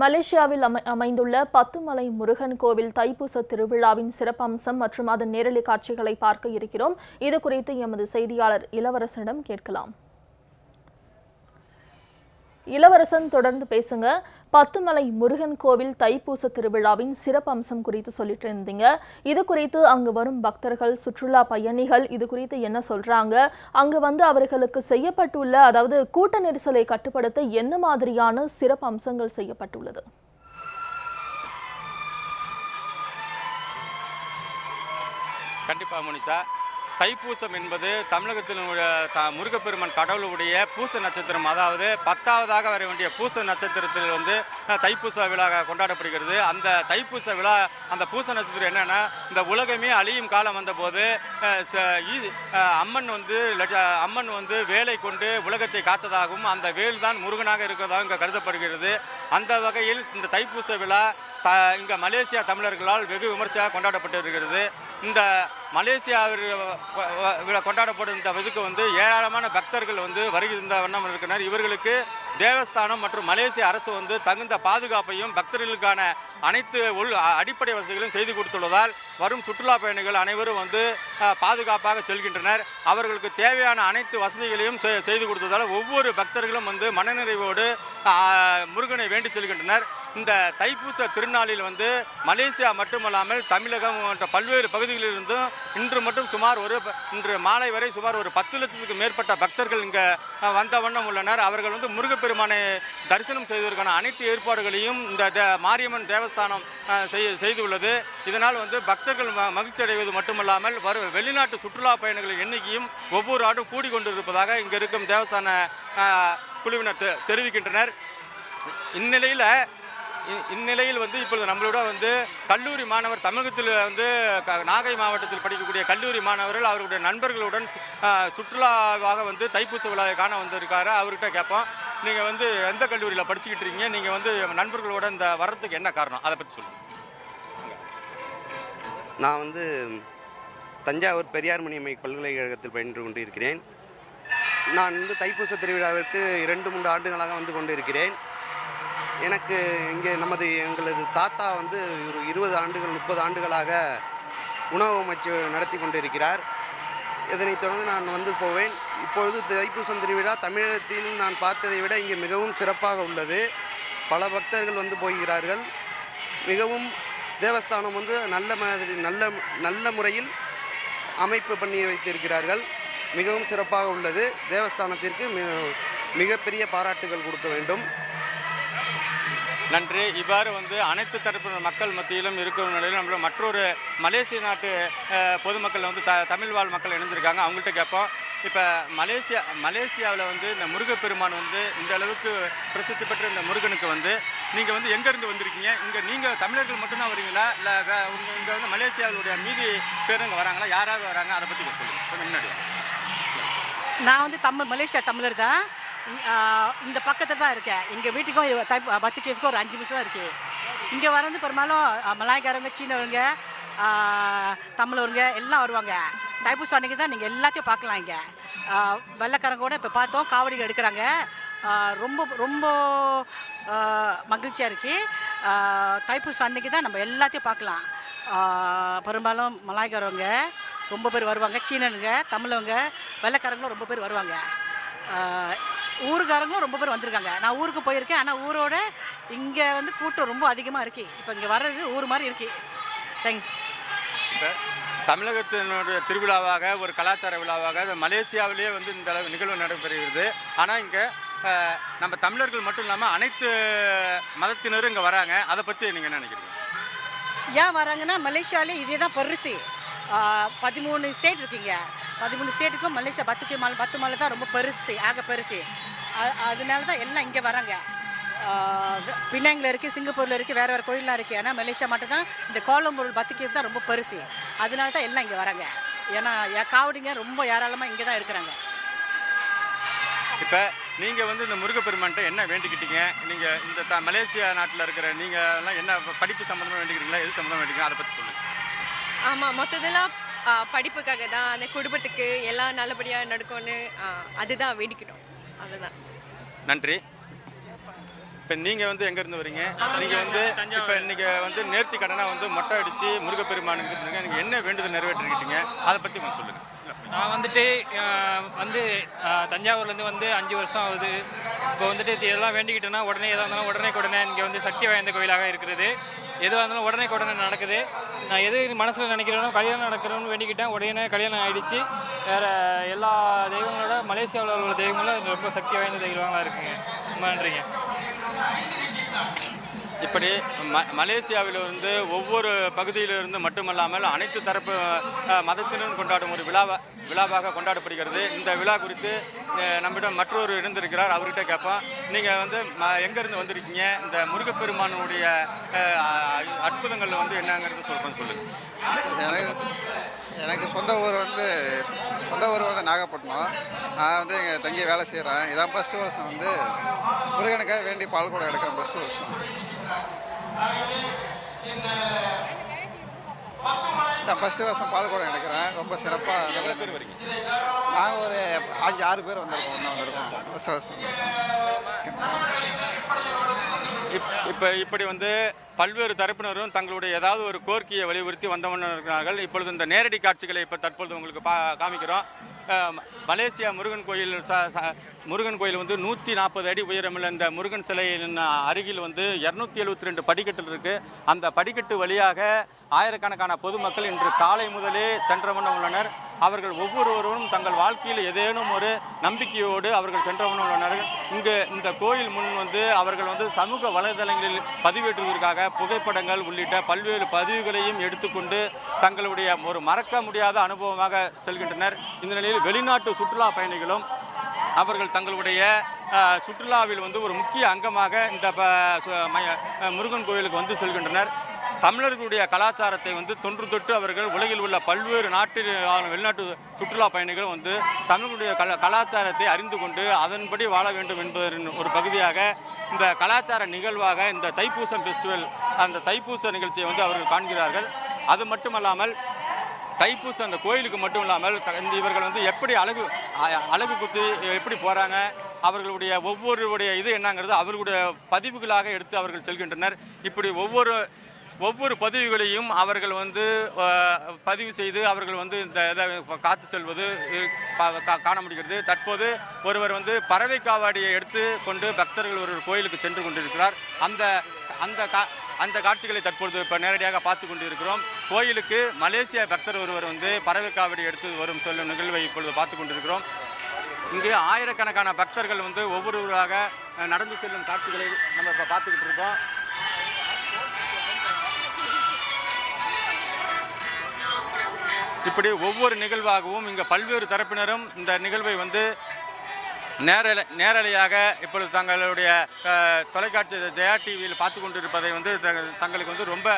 மலேசியாவில் அமை அமைந்துள்ள பத்துமலை முருகன் கோவில் தைப்பூச திருவிழாவின் சிறப்பம்சம் மற்றும் அதன் நேரலை காட்சிகளை பார்க்க இருக்கிறோம். இது குறித்து எமது செய்தியாளர் இளவரசனிடம் கேட்கலாம். இளவரசன் தொடர்ந்து பேசுங்க. பத்துமலை முருகன் கோவில் தைப்பூச திருவிழாவின் சிறப்பம்சம் குறித்து சொல்லிட்டு இருந்தீங்க. இது குறித்து அங்கு வரும் பக்தர்கள் சுற்றுலா பயணிகள் இது குறித்து என்ன சொல்றாங்க? அங்கு வந்து அவர்களுக்கு செய்யப்பட்டுள்ள அதாவது கூட்ட நெரிசலை கட்டுப்படுத்த என்ன மாதிரியான சிறப்பு அம்சங்கள் செய்யப்பட்டுள்ளது? கண்டிப்பாக முனிஷா தைப்பூசம் என்பது தமிழகத்தினுடைய த முருகப்பெருமன் கடவுளுடைய பூச நட்சத்திரம். அதாவது பத்தாவதாக வர வேண்டிய பூச நட்சத்திரத்தில் வந்து தைப்பூச விழா கொண்டாடப்படுகிறது. அந்த தைப்பூச விழா அந்த பூச நட்சத்திரம் என்னென்னா இந்த உலகமே அழியும் காலம் வந்தபோது ச- அம்மன் வந்து அம்மன் வந்து வேலை கொண்டு உலகத்தை காத்ததாகவும் அந்த வேல் தான் முருகனாக இருக்கிறதாக இங்கே கருதப்படுகிறது. அந்த வகையில் இந்த தைப்பூச விழா த இங்கே மலேசியா தமிழர்களால் வெகு விமர்சையாக கொண்டாடப்பட்டு வருகிறது இந்த மலேசியாவில் கொண்டாடப்படும் இந்த இதுக்கு வந்து ஏராளமான பக்தர்கள் வந்து வருகின்ற வண்ணம் இருக்கிறனர். இவர்களுக்கு தேவஸ்தானம் மற்றும் மலேசிய அரசு வந்து தகுந்த பாதுகாப்பையும் பக்தர்களுக்கான அனைத்து உள் அடிப்படை வசதிகளையும் செய்து கொடுத்துள்ளதால் வரும் சுற்றுலா பயணிகள் அனைவரும் வந்து பாதுகாப்பாக செல்கின்றனர். அவர்களுக்கு தேவையான அனைத்து வசதிகளையும் செ- செய்து கொடுத்ததால் ஒவ்வொரு பக்தர்களும் வந்து மனநிறைவோடு முருகனை வேண்டி செல்கின்றனர். இந்த தைப்பூச திருநாளில் வந்து மலேசியா மட்டுமல்லாமல் தமிழகம் போன்ற பல்வேறு பகுதிகளிலிருந்தும் இன்று மட்டும் சுமார் ஒரு ப- இன்று மாலை வரை சுமார் ஒரு பத்து லட்சத்துக்கு மேற்பட்ட பக்தர்கள் இங்கே வந்த வண்ணம் உள்ளனர். அவர்கள் வந்து முருகப்பெருமானை தரிசனம் செய்வதற்கான அனைத்து ஏற்பாடுகளையும் இந்த மாரியம்மன் தேவஸ்தானம் செய்- செய்துள்ளது. இதனால் வந்து பக்தர்கள் மகிழ்ச்சி அடைவது மட்டுமல்லாமல் வரும் வெளிநாட்டு சுற்றுலா பயணிகளின் எண்ணிக்கையும் ஒவ்வொரு ஆண்டும் கூடிக்கொண்டிருப்பதாக இங்கே இருக்கும் தேவஸ்தான குழுவினர் தெ- தெரிவிக்கின்றனர். இந்நிலையில் இந்நிலையில் வந்து இப்பொழுது நம்மளோட வந்து கல்லூரி மாணவர் தமிழகத்தில் வந்து க- நாகை மாவட்டத்தில் படிக்கக்கூடிய கல்லூரி மாணவர்கள் அவர்களுடைய நண்பர்களுடன் சு- சுற்றுலாவாக வந்து தைப்பூச விழாவை காண வந்திருக்காரு. அவர்கிட்ட கேட்போம். நீங்கள் வந்து எந்த கல்லூரியில் படிச்சுக்கிட்டு இருக்கீங்க? நீங்கள் வந்து நண்பர்களோட இந்த வர்றதுக்கு என்ன காரணம்? அதை பற்றி சொல்லுங்கள் நான் வந்து தஞ்சாவூர் பெரியார் மணியம்மை பல்கலைக்கழகத்தில் பயின்று கொண்டு இருக்கிறேன் நான் வந்து தைப்பூச திருவிழாவிற்கு இரண்டு மூன்று ஆண்டுகளாக வந்து கொண்டு இருக்கிறேன் எனக்கு இங்கே நமது எங்களது தாத்தா வந்து ஒரு இருபது ஆண்டுகள் முப்பது ஆண்டுகளாக உணவு அமைச்சு நடத்தி கொண்டிருக்கிறார். இதனைத் தொடர்ந்து நான் வந்து போவேன். இப்பொழுது தைப்பூசம் திருவிழா தமிழகத்தில் நான் பார்த்ததை விட இங்கே மிகவும் சிறப்பாக உள்ளது. பல பக்தர்கள் வந்து போகிறார்கள். மிகவும் தேவஸ்தானம் வந்து நல்ல மாதிரி நல்ல நல்ல முறையில் அமைப்பு பண்ணி வைத்திருக்கிறார்கள். மிகவும் சிறப்பாக உள்ளது. தேவஸ்தானத்திற்கு மிக மிகப்பெரிய பாராட்டுகள் கொடுக்க வேண்டும். நன்றி. இவ்வாறு வந்து அனைத்து தரப்பு மக்கள் மத்தியிலும் இருக்கிற நிலையில் நம்மளோட மற்றொரு மலேசிய நாட்டு பொதுமக்கள் வந்து த தமிழ் வாழ் மக்கள் இணைஞ்சிருக்காங்க. அவங்கள்ட்ட கேட்போம். இப்போ மலேசியா மலேசியாவில் வந்து இந்த முருகப்பெருமான் வந்து இந்த அளவுக்கு பிரசித்தி பெற்ற இந்த முருகனுக்கு வந்து நீங்கள் வந்து எங்கேருந்து வந்திருக்கீங்க? இங்கே நீங்கள் தமிழர்கள் மட்டும்தான் வரீங்களா? இல்லை இங்கே வந்து மலேசியாவுடைய மீதி பேர் இங்கே வராங்களா? யாராவது வராங்க? அதை பற்றி சொல்லுங்கள் முன்னாடி நான் வந்து தமிழ் மலேசியா தமிழர் தான். இந்த பக்கத்தில் தான் இருக்கேன். எங்கள் வீட்டுக்கும் தை பத்து கேஃப்க்கும் ஒரு அஞ்சு நிமிஷம் இருக்குது இங்கே வரது பெரும்பாலும் ஆ, மலாய்க்காரங்க சீனவங்க தமிழருங்க எல்லாம் வருவாங்க. தைப்பூசம் அன்னைக்கு தான் நீங்கள் எல்லாத்தையும் பார்க்கலாம் இங்கே. வெள்ளைக்காரங்க கூட இப்போ பார்த்தோம் காவடிகள் எடுக்கிறாங்க. ரொம்ப ரொம்ப மகிழ்ச்சியாக இருக்குது தைப்பூசம் அன்னைக்கு தான் நம்ம எல்லாத்தையும் பார்க்கலாம். பெரும்பாலும் மலாய்க்காரவங்க ரொம்ப பேர் வருவாங்க சீனனுங்க தமிழவங்க வெள்ளைக்காரங்களும் ரொம்ப பேர் வருவாங்க. ஊருக்காரங்களும் ரொம்ப பேர் வந்திருக்காங்க. நான் ஊருக்கு போயிருக்கேன். ஆனால் ஊரோட இங்கே வந்து கூட்டம் ரொம்ப அதிகமாக இருக்கு. இப்போ இங்கே வர்றது ஊர் மாதிரி இருக்கு. தேங்க்ஸ் இப்போ தமிழகத்தினுடைய திருவிழாவாக ஒரு கலாச்சார விழாவாக மலேசியாவிலேயே வந்து இந்த அளவு நிகழ்வு நடைபெறுகிறது. ஆனால் இங்கே நம்ம தமிழர்கள் மட்டும் இல்லாமல் அனைத்து மதத்தினரும் இங்கே வராங்க. அதை பற்றி நீங்கள் என்ன நினைக்கிறீங்க? ஏன் வராங்கன்னா மலேசியாவிலே இதே தான் பெருசு பதிமூணு ஸ்டேட் இருக்கீங்க. பதிமூணு ஸ்டேட்டுக்கும் மலேசியா பத்துக்கு மலை பத்து மலை தான் ரொம்ப பெருசு ஆக பெருசு. அதனால தான் எல்லாம் இங்கே வராங்க. பின்னாங்கில் இருக்குது சிங்கப்பூரில் இருக்குது வேறு வேறு கோயிலெலாம் இருக்குது ஆனால் மலேசியா மட்டும் தான் இந்த கோலம்பூர் பத்து கேவ் தான் ரொம்ப பெருசு. அதனால தான் எல்லாம் இங்கே வராங்க. ஏன்னா ஏ- காவடிங்க ரொம்ப ஏராளமாக இங்கே தான் இருக்கிறாங்க இப்போ நீங்கள் வந்து இந்த முருகப்பெருமான்ட்ட என்ன வேண்டிக்கிட்டீங்க? நீங்கள் இந்த த மலேசியா நாட்டில் இருக்கிற நீங்கள் எல்லாம் என்ன படிப்பு சம்மந்தமாக வேண்டிக்கிறீங்களா? எது சம்மந்தமாக வேண்டிக்கிறீங்க அதை பற்றி சொல்லுங்கள் ஆமாம் மொத்தத்தெல்லாம் ஆ, படிப்புக்காக தான் அந்த குடும்பத்துக்கு எல்லாம் நல்லபடியாக நடக்கும்னு அதுதான் வேண்டிக்கணும் அவ்வளோதான் நன்றி. இப்போ நீங்கள் வந்து எங்கேருந்து வரீங்க? நீங்கள் வந்து இப்போ இன்னைக்கு வந்து நேர்த்தி கடனாக வந்து மொட்டை அடித்து முருகப்பெருமானுக்கு பண்ணுங்க. நீங்கள் என்ன வேண்டுதல் நிறைவேற்றிருக்கீங்க? அதை பற்றி கொஞ்சம் சொல்லுங்கள் நான் வந்துட்டு வந்து தஞ்சாவூர்லேருந்து வந்து அஞ்சு வருஷம் ஆகுது. இப்போ வந்துட்டு இது எல்லாம் வேண்டிக்கிட்டேன்னா உடனே எதாக இருந்தாலும் உடனே உடனே இங்கே வந்து சக்தி வாய்ந்த கோயிலாக இருக்கிறது. எதுவாக இருந்தாலும் உடனே உடனே நடக்குது. நான் எது மனசில் நினைக்கிறேனோ கல்யாணம் நடக்கிறோன்னு வேண்டிக்கிட்டேன். உடனே கல்யாணம் ஆயிடுச்சு. வேறு எல்லா தெய்வங்களோட மலேசியாவில் உள்ள தெய்வங்களும் ரொம்ப சக்தி வாய்ந்த தெய்வங்களாக இருக்குங்க. ரொம்ப நன்றிங்க. இப்படி ம மலேசியாவில் இருந்து ஒவ்வொரு பகுதியிலிருந்து மட்டுமல்லாமல் அனைத்து தரப்பு மதத்தினரும் கொண்டாடும் ஒரு விழாவா விழாவாக கொண்டாடப்படுகிறது. இந்த விழா குறித்து நம்மிடம் மற்றொரு இணைந்திருக்கிறார் அவர்கிட்ட கேட்போம். நீங்கள் வந்து ம எங்கேருந்து வந்திருக்கீங்க? இந்த முருகப்பெருமானுடைய அற்புதங்கள் வந்து என்னங்கிறது சொல்கிறேன் சொல்லுங்கள் எனக்கு எனக்கு சொந்த ஊர் வந்து சொந்த ஊர் வந்து நாகப்பட்டினம். நான் வந்து இங்கே தங்கி வேலை செய்கிறேன் இதான் ஃபஸ்ட்டு வருஷம் வந்து முருகனுக்காக வேண்டி பால் கூட எடுக்கிறேன் ஃபஸ்ட்டு வருஷம். இந்த ஃபஸ்ட்டு வருஷம் பால் எடுக்கிறேன் ரொம்ப சிறப்பாக எவ்வளோ பேர் வரீங்க நாங்கள் ஒரு அஞ்சு ஆறு பேர் வந்திருக்கோம் ஒன்று வந்திருக்கோம். வருஷம். இப் இப்போ இப்படி வந்து பல்வேறு தரப்பினரும் தங்களுடைய ஏதாவது ஒரு கோரிக்கையை வலியுறுத்தி வந்தவண்ணம் இருக்கிறார்கள் இப்பொழுது இந்த நேரடி காட்சிகளை இப்போ தற்பொழுது உங்களுக்கு பா காமிக்கிறோம். மலேசியா முருகன் கோயில் முருகன் கோயில் வந்து நூற்றி நாற்பது அடி உயரமுள்ள இந்த முருகன் சிலையின் அருகில் வந்து இரநூத்தி எழுபத்தி ரெண்டு படிக்கட்டு இருக்குது அந்த படிக்கட்டு வழியாக ஆயிரக்கணக்கான பொதுமக்கள் இன்று காலை முதலே சென்ற உள்ளனர். அவர்கள் ஒவ்வொருவரும் தங்கள் வாழ்க்கையில் ஏதேனும் ஒரு நம்பிக்கையோடு அவர்கள் சென்ற வண்ணம் இங்கு இந்த கோயில் முன் வந்து அவர்கள் வந்து சமூக வலைதளங்களில் பதிவேற்றுவதற்காக புகைப்படங்கள் உள்ளிட்ட பல்வேறு பதிவுகளையும் எடுத்துக்கொண்டு தங்களுடைய ஒரு மறக்க முடியாத அனுபவமாக செல்கின்றனர். இந்த நிலையில் வெளிநாட்டு சுற்றுலா பயணிகளும் அவர்கள் தங்களுடைய சுற்றுலாவில் வந்து ஒரு முக்கிய அங்கமாக இந்த ப- சு- முருகன் கோயிலுக்கு வந்து செல்கின்றனர். தமிழர்களுடைய கலாச்சாரத்தை வந்து தொன்று தொட்டு அவர்கள் உலகில் உள்ள பல்வேறு நாட்டு வெளிநாட்டு சுற்றுலா பயணிகள் வந்து தமிழர்களுடைய கல கலாச்சாரத்தை அறிந்து கொண்டு அதன்படி வாழ வேண்டும் என்பதன் ஒரு பகுதியாக இந்த கலாச்சார நிகழ்வாக இந்த தைப்பூசம் ஃபெஸ்டிவல் அந்த தைப்பூச நிகழ்ச்சியை வந்து அவர்கள் காண்கிறார்கள். அது மட்டுமல்லாமல் தைப்பூசம் அந்த கோயிலுக்கு மட்டும் இல்லாமல் இந்த இவர்கள் வந்து எப்படி அழகு அழகு குத்தி எப்படி போகிறாங்க அவர்களுடைய ஒவ்வொருடைய இது என்னங்கிறது அவர்களுடைய பதிவுகளாக எடுத்து அவர்கள் செல்கின்றனர். இப்படி ஒவ்வொரு ஒவ்வொரு பதிவுகளையும் அவர்கள் வந்து பதிவு செய்து அவர்கள் வந்து இந்த இதை காத்து செல்வது கா- காண முடிகிறது. தற்போது ஒருவர் வந்து பறவை காவாடியை எடுத்து கொண்டு பக்தர்கள் ஒரு கோயிலுக்கு சென்று கொண்டிருக்கிறார். அந்த அந்த கா அந்த காட்சிகளை தற்பொழுது இப்போ நேரடியாக பார்த்து கொண்டு இருக்கிறோம் கோயிலுக்கு மலேசிய பக்தர் ஒருவர் வந்து பறவை காவடி எடுத்து வரும் சொல்லும் நிகழ்வை இப்பொழுது பார்த்து கொண்டிருக்கிறோம். இங்கு ஆயிரக்கணக்கான பக்தர்கள் வந்து ஒவ்வொருவராக நடந்து செல்லும் காட்சிகளை நம்ம இப்போ பார்த்துக்கிட்டு இருக்கோம். இப்படி ஒவ்வொரு நிகழ்வாகவும் இங்கே பல்வேறு தரப்பினரும் இந்த நிகழ்வை வந்து நேரலை நேரலையாக இப்பொழுது தங்களுடைய தொலைக்காட்சி ஜெயா டிவியில் பார்த்து கொண்டிருப்பதை வந்து த- தங்களுக்கு வந்து ரொம்ப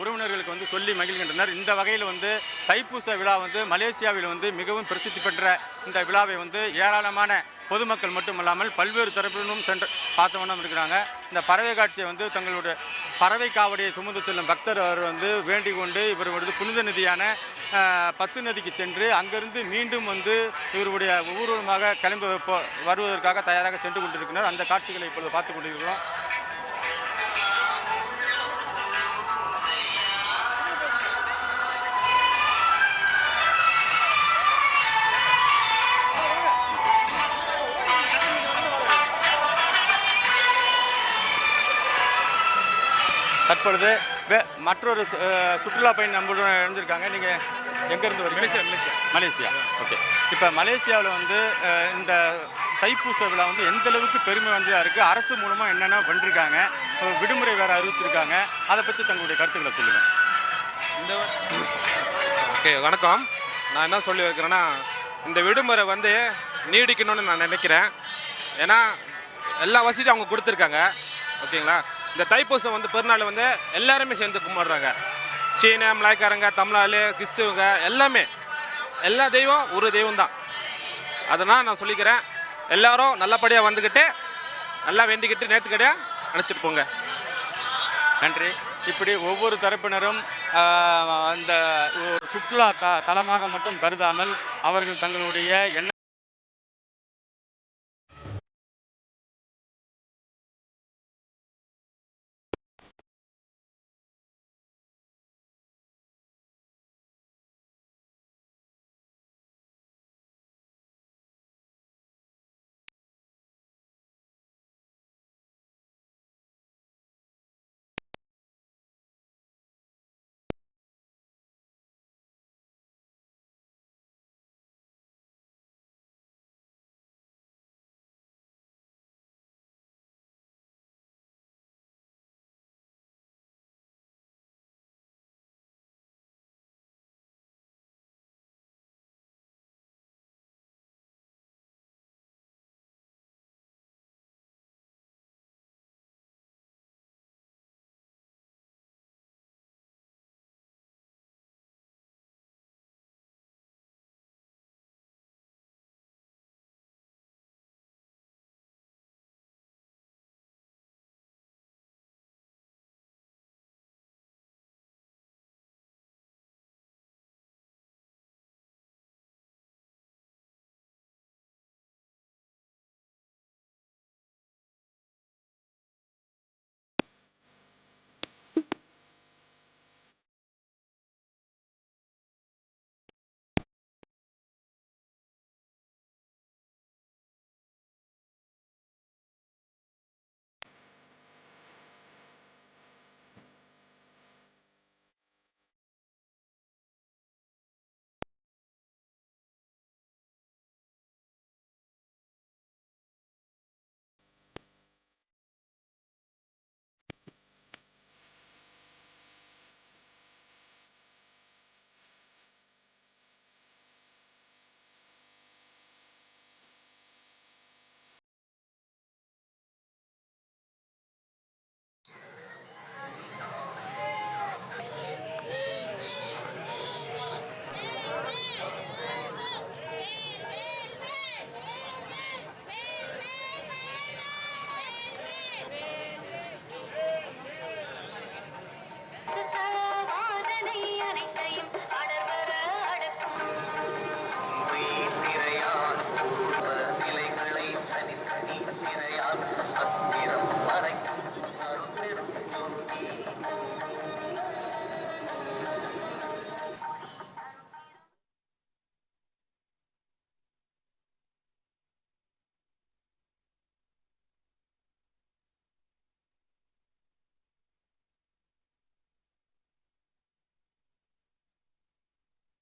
உறவினர்களுக்கு வந்து சொல்லி மகிழ்கின்றனர். இந்த வகையில் வந்து தைப்பூச விழா வந்து மலேசியாவில் வந்து மிகவும் பிரசித்தி பெற்ற இந்த விழாவை வந்து ஏராளமான பொதுமக்கள் மட்டுமல்லாமல் பல்வேறு தரப்பினரும் சென்று பார்த்தவண்ணம் இருக்கிறாங்க. இந்த பறவை காட்சியை வந்து தங்களுடைய பறவை காவடியை சுமந்து செல்லும் பக்தர் அவர் வந்து வேண்டிக் கொண்டு இவருடைய புனித நதியான பத்து நதிக்கு சென்று அங்கிருந்து மீண்டும் வந்து இவருடைய ஊர்வலமாக கிளம்பி வருவதற்காக தயாராக சென்று கொண்டிருக்கிறார். அந்த காட்சிகளை இப்பொழுது பார்த்து கொண்டிருக்கிறோம். தற்பொழுது வே- மற்றொரு சுற்றுலா பயணி நம்மளுடன் இணைஞ்சிருக்காங்க நீங்கள் எங்கேருந்து வரீங்க? Malaysia Malaysia. மலேசியா. ஓகே. இப்போ மலேசியாவில் வந்து இந்த தைப்பூச விழா வந்து எந்த அளவுக்கு பெருமை வாய்ந்ததாக இருக்குது அரசு மூலமாக என்னென்ன பண்ணிருக்காங்க? விடுமுறை வேறு அறிவிச்சிருக்காங்க. அதை பற்றி தங்களுடைய கருத்துக்களை சொல்லுங்கள் இந்த ஓகே வணக்கம். நான் என்ன சொல்லி வைக்கிறேன்னா இந்த விடுமுறை வந்து நீடிக்கணும்னு நான் நினைக்கிறேன். ஏன்னா எல்லா வசதியும் அவங்க கொடுத்துருக்காங்க. ஓகேங்களா? இந்த தைப்பூசம் வந்து பெருநாள் வந்து எல்லாருமே சேர்ந்து கும்பிடுறாங்க. சீன மலாய்க்காரங்க தமிழாளு கிறிஸ்துவங்க எல்லாமே. எல்லா தெய்வம் ஒரு தெய்வம் தான் அதனால் நான் சொல்லிக்கிறேன் எல்லாரும் நல்லபடியாக வந்துக்கிட்டு நல்லா வேண்டிக்கிட்டு நேற்று கடையாக நினச்சிட்டு போங்க. நன்றி. இப்படி ஒவ்வொரு தரப்பினரும் அந்த ஒரு சுற்றுலா த தலமாக மட்டும் கருதாமல் அவர்கள் தங்களுடைய எண்ண